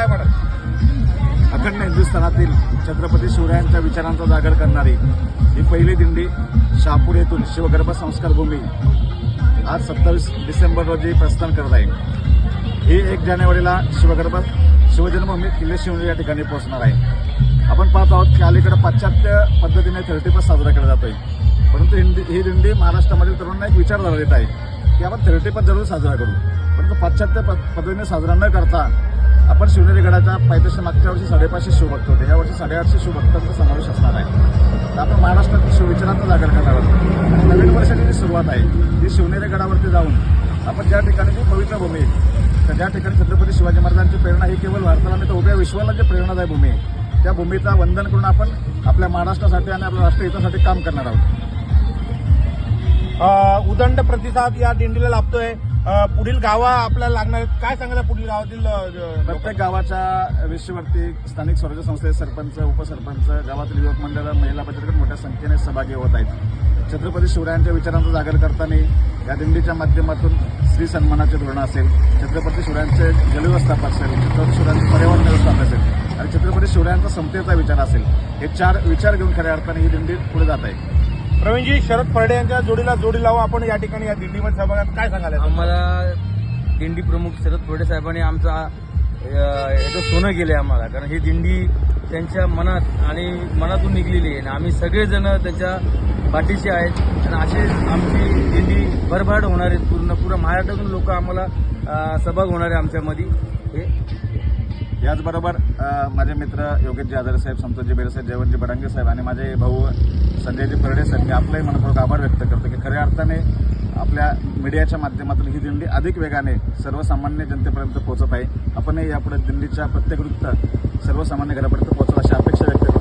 काय म्हणाल अखंड हिंदुस्थानातील छत्रपती शिवरायांच्या विचारांचा जागर करणारी ही पहिली दिंडी शहापूर येथून शिवगर्भ संस्कार भूमी आज सत्तावीस डिसेंबर रोजी प्रस्थान करत आहे. ही एक जानेवारीला शिवगर्भ शिवजन्मभूमी किल्ले शिवनेरी या ठिकाणी पोहोचणार आहे. आपण पाहत आहोत की अलीकडे पाश्चात्य पद्धतीने थर्टी फर्स्ट साजरा केला जातोय. परंतु हिंदी ही दिंडी महाराष्ट्रामधील तरुणांना एक विचारधारा देत आहे की आपण थर्टी फर्स्ट जरूर साजरा करू. परंतु पाश्चात्य पद्धतीने साजरा न करता आपण शिवनेरी गडाच्या पायथ्याशी मागच्या वर्षी साडेपाचशे शिवभक्त होते. या वर्षी साडेआठशे शिवभक्तांचा समावेश असणार आहे. तर आपण महाराष्ट्रात शिवविचारांचा जागर करणार आहोत. आणि नवीन वर्षाची जी सुरुवात आहे ती शिवनेरी गडावरती जाऊन आपण ज्या ठिकाणी जी पवित्र भूमी आहे तर ज्या ठिकाणी छत्रपती शिवाजी महाराजांची प्रेरणा ही केवळ भारताला नाही तर उभ्या विश्वाला जी प्रेरणादायी भूमी आहे त्या भूमीचा वंदन करून आपण आपल्या महाराष्ट्रासाठी आणि आपल्या राष्ट्रहितासाठी काम करणार आहोत. उदंड प्रतिसाद या दिंडीला लाभतोय. पुढील गावा आपल्याला लागणार आहेत. काय सांगायला पुढील गावातील प्रत्येक गावाच्या विषयवरती स्थानिक स्वराज्य संस्थेचे सरपंच उपसरपंच गावातील युवक मंडळ महिला बचतगट मोठ्या संख्येने सहभागी होत आहेत. छत्रपती शिवरायांच्या विचारांचा जागर करताना या दिंडीच्या माध्यमातून स्त्री सन्मानाचे धोरण असेल छत्रपती शिवरायांचे जलव्यवस्थापन असेल छत्रपती शिवरायांचे पर्यावरण व्यवस्थापन असेल आणि छत्रपती शिवरायांचा समतेचा विचार असेल हे चार विचार घेऊन खऱ्या अर्थाने ही दिंडी पुढे जात आहे. प्रवीणजी शरद फर्डे यांच्या जोडीला जोडी लावू. आपण या ठिकाणी या दिंडीमध्ये सहभागात काय सांगाल आम्हाला दिंडी प्रमुख शरद फडे साहेबांनी आमचा याचं सोनं केलं आम्हाला कारण ही दिंडी त्यांच्या मनात आणि मनातून निघलेली आहे. आणि आम्ही सगळेजण त्याच्या पाठीशी आहेत. आणि असे आमची दिंडी भरभाट होणार आहेत पूर्ण पूर्ण महाराष्ट्रातून लोक आम्हाला सहभाग होणार आहे आमच्यामध्ये. हे याचबरोबर माझे मित्र योगेशजी आदर साहेब संतोषजी बेरे साहेब जयवंतजी बडांगे साहेब आणि माझे भाऊ संजयजी परडे साहेब मी आपलाही मनपूर्वक आभार व्यक्त करतो की खऱ्या अर्थाने आपल्या मीडियाच्या माध्यमातून ही दिंडी अधिक वेगाने सर्वसामान्य जनतेपर्यंत पोहोचत आहे. आपणही यापुढे दिंडीच्या प्रत्येक वृत्त सर्वसामान्य घरापर्यंत पोहोचवा अशी अपेक्षा व्यक्त करतो.